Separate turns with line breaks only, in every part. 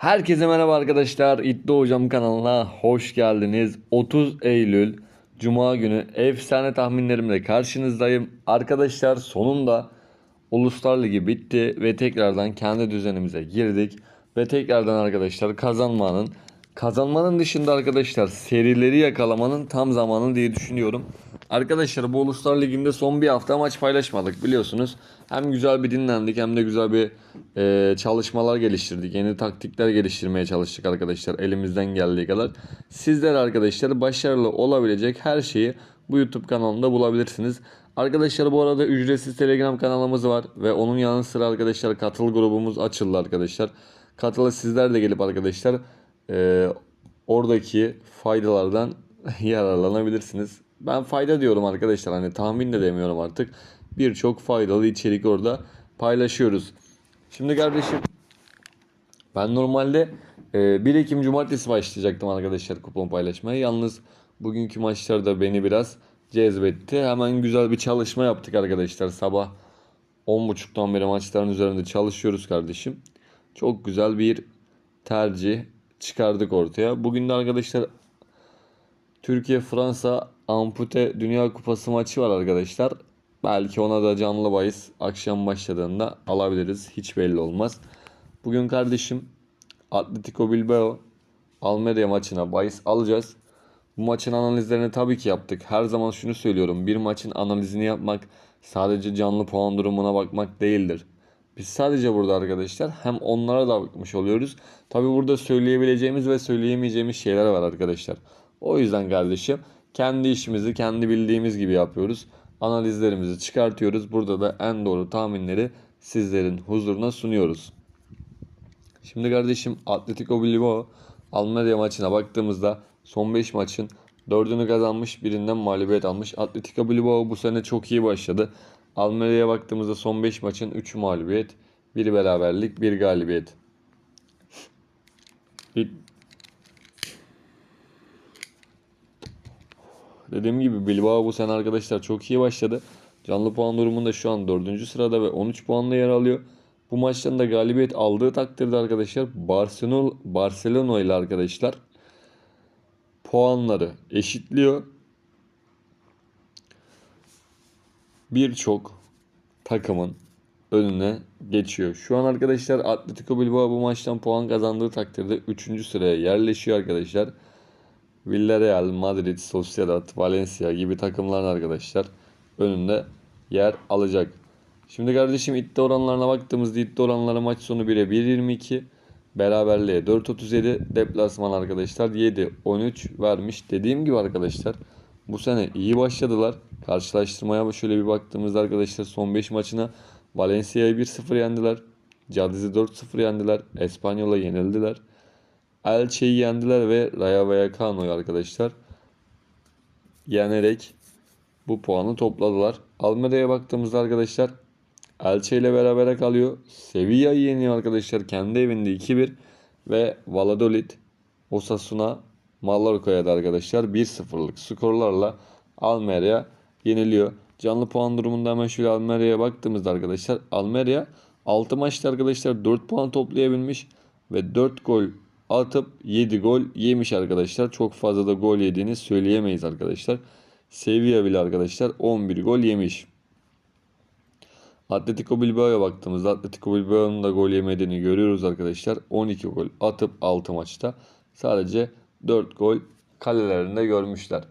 Herkese merhaba arkadaşlar. İddia Hocam kanalına hoş geldiniz. 30 Eylül Cuma günü efsane tahminlerimle karşınızdayım. Arkadaşlar sonunda Uluslar Ligi bitti ve tekrardan kendi düzenimize girdik. Ve tekrardan arkadaşlar kazanmanın kazanmanın dışında arkadaşlar serileri yakalamanın tam zamanı diye düşünüyorum. Arkadaşlar bu Uluslar Ligi'nde son bir hafta maç paylaşmadık biliyorsunuz. Hem güzel bir dinlendik hem de güzel bir e, çalışmalar geliştirdik. Yeni taktikler geliştirmeye çalıştık arkadaşlar elimizden geldiği kadar. Sizler arkadaşlar başarılı olabilecek her şeyi bu YouTube kanalında bulabilirsiniz. Arkadaşlar bu arada ücretsiz Telegram kanalımız var ve onun yanı sıra arkadaşlar katıl grubumuz açıldı arkadaşlar. Katıla sizler de gelip arkadaşlar e, oradaki faydalardan yararlanabilirsiniz. Ben fayda diyorum arkadaşlar hani tahmin de demiyorum artık. Birçok faydalı içerik orada paylaşıyoruz. Şimdi kardeşim ben normalde e, 1 Ekim Cumartesi başlayacaktım arkadaşlar kupon paylaşmaya. Yalnız bugünkü maçlar da beni biraz cezbetti. Hemen güzel bir çalışma yaptık arkadaşlar. Sabah 10.30'dan beri maçların üzerinde çalışıyoruz kardeşim. Çok güzel bir tercih çıkardık ortaya. Bugün de arkadaşlar Türkiye-Fransa Ampute Dünya Kupası maçı var arkadaşlar. Belki ona da canlı bahis akşam başladığında alabiliriz. Hiç belli olmaz. Bugün kardeşim Atletico Bilbao Almeria maçına bahis alacağız. Bu maçın analizlerini tabii ki yaptık. Her zaman şunu söylüyorum. Bir maçın analizini yapmak sadece canlı puan durumuna bakmak değildir. Biz sadece burada arkadaşlar hem onlara da bakmış oluyoruz. Tabii burada söyleyebileceğimiz ve söyleyemeyeceğimiz şeyler var arkadaşlar. O yüzden kardeşim kendi işimizi kendi bildiğimiz gibi yapıyoruz. Analizlerimizi çıkartıyoruz. Burada da en doğru tahminleri sizlerin huzuruna sunuyoruz. Şimdi kardeşim Atletico Bilbao Almeria maçına baktığımızda son 5 maçın 4'ünü kazanmış birinden mağlubiyet almış. Atletico Bilbao bu sene çok iyi başladı. Almeria'ya baktığımızda son 5 maçın 3'ü mağlubiyet, 1 beraberlik, 1 galibiyet. Dediğim gibi Bilbao bu sene arkadaşlar çok iyi başladı. Canlı puan durumunda şu an 4. sırada ve 13 puanla yer alıyor. Bu maçtan da galibiyet aldığı takdirde arkadaşlar Barcelona, Barcelona ile arkadaşlar puanları eşitliyor. Birçok takımın önüne geçiyor. Şu an arkadaşlar Atletico Bilbao bu maçtan puan kazandığı takdirde 3. sıraya yerleşiyor arkadaşlar. Villarreal, Madrid, Sociedad, Valencia gibi takımların arkadaşlar önünde yer alacak. Şimdi kardeşim iddia oranlarına baktığımızda iddia oranları maç sonu 1'e 1.22, beraberliğe 4.37, deplasman arkadaşlar 7.13 vermiş. Dediğim gibi arkadaşlar bu sene iyi başladılar. Karşılaştırmaya şöyle bir baktığımızda arkadaşlar son 5 maçına Valencia'yı 1-0 yendiler. Cadiz'i 4-0 yendiler. Espanyol'a yenildiler. Elche'yi yendiler ve Rayo Vallecano'yu arkadaşlar yenerek bu puanı topladılar. Almeria'ya baktığımızda arkadaşlar Elche ile berabere kalıyor. Sevilla'yı yeniyor arkadaşlar kendi evinde 2-1 ve Valladolid Osasuna Mallorca'ya da arkadaşlar 1-0'lık skorlarla Almeria yeniliyor. Canlı puan durumunda hemen şöyle Almeria'ya baktığımızda arkadaşlar Almeria 6 maçta arkadaşlar 4 puan toplayabilmiş ve 4 gol atıp 7 gol yemiş arkadaşlar. Çok fazla da gol yediğini söyleyemeyiz arkadaşlar. Sevilla bile arkadaşlar 11 gol yemiş. Atletico Bilbao'ya baktığımızda Atletico Bilbao'nun da gol yemediğini görüyoruz arkadaşlar. 12 gol atıp 6 maçta sadece 4 gol kalelerinde görmüşler.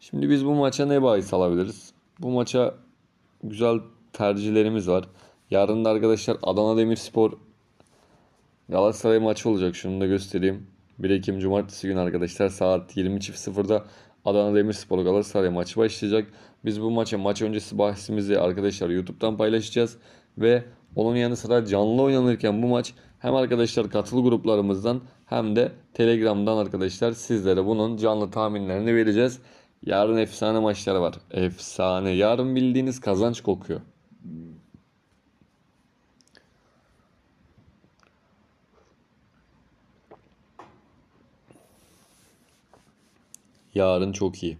Şimdi biz bu maça ne bahis alabiliriz? Bu maça güzel tercihlerimiz var. Yarın da arkadaşlar Adana Demirspor Galatasaray maçı olacak. Şunu da göstereyim. 1 Ekim Cumartesi günü arkadaşlar saat 20.00'da Adana Demirspor Galatasaray maçı başlayacak. Biz bu maça maç öncesi bahsimizi arkadaşlar YouTube'dan paylaşacağız. Ve onun yanı sıra canlı oynanırken bu maç hem arkadaşlar katıl gruplarımızdan hem de Telegram'dan arkadaşlar sizlere bunun canlı tahminlerini vereceğiz. Yarın efsane maçlar var. Efsane. Yarın bildiğiniz kazanç kokuyor. Yarın çok iyi.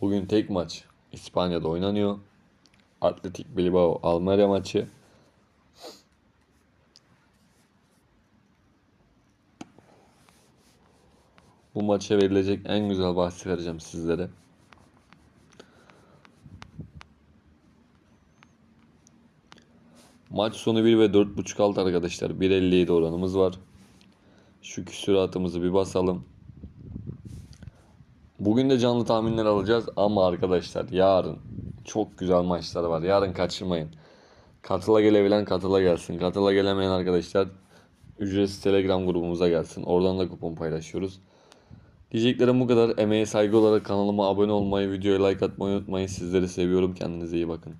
Bugün tek maç İspanya'da oynanıyor. Atletik Bilbao Almanya maçı. Bu maça verilecek en güzel bahsi vereceğim sizlere. Maç sonu 1 ve 4.5 alt arkadaşlar. 1.57 oranımız var. Şu küsuratımızı bir basalım. Bugün de canlı tahminler alacağız ama arkadaşlar yarın çok güzel maçlar var. Yarın kaçırmayın. Katıla gelebilen katıla gelsin. Katıla gelemeyen arkadaşlar ücretsiz Telegram grubumuza gelsin. Oradan da kupon paylaşıyoruz. Diyeceklerim bu kadar. Emeğe saygı olarak kanalıma abone olmayı, videoya like atmayı unutmayın. Sizleri seviyorum. Kendinize iyi bakın.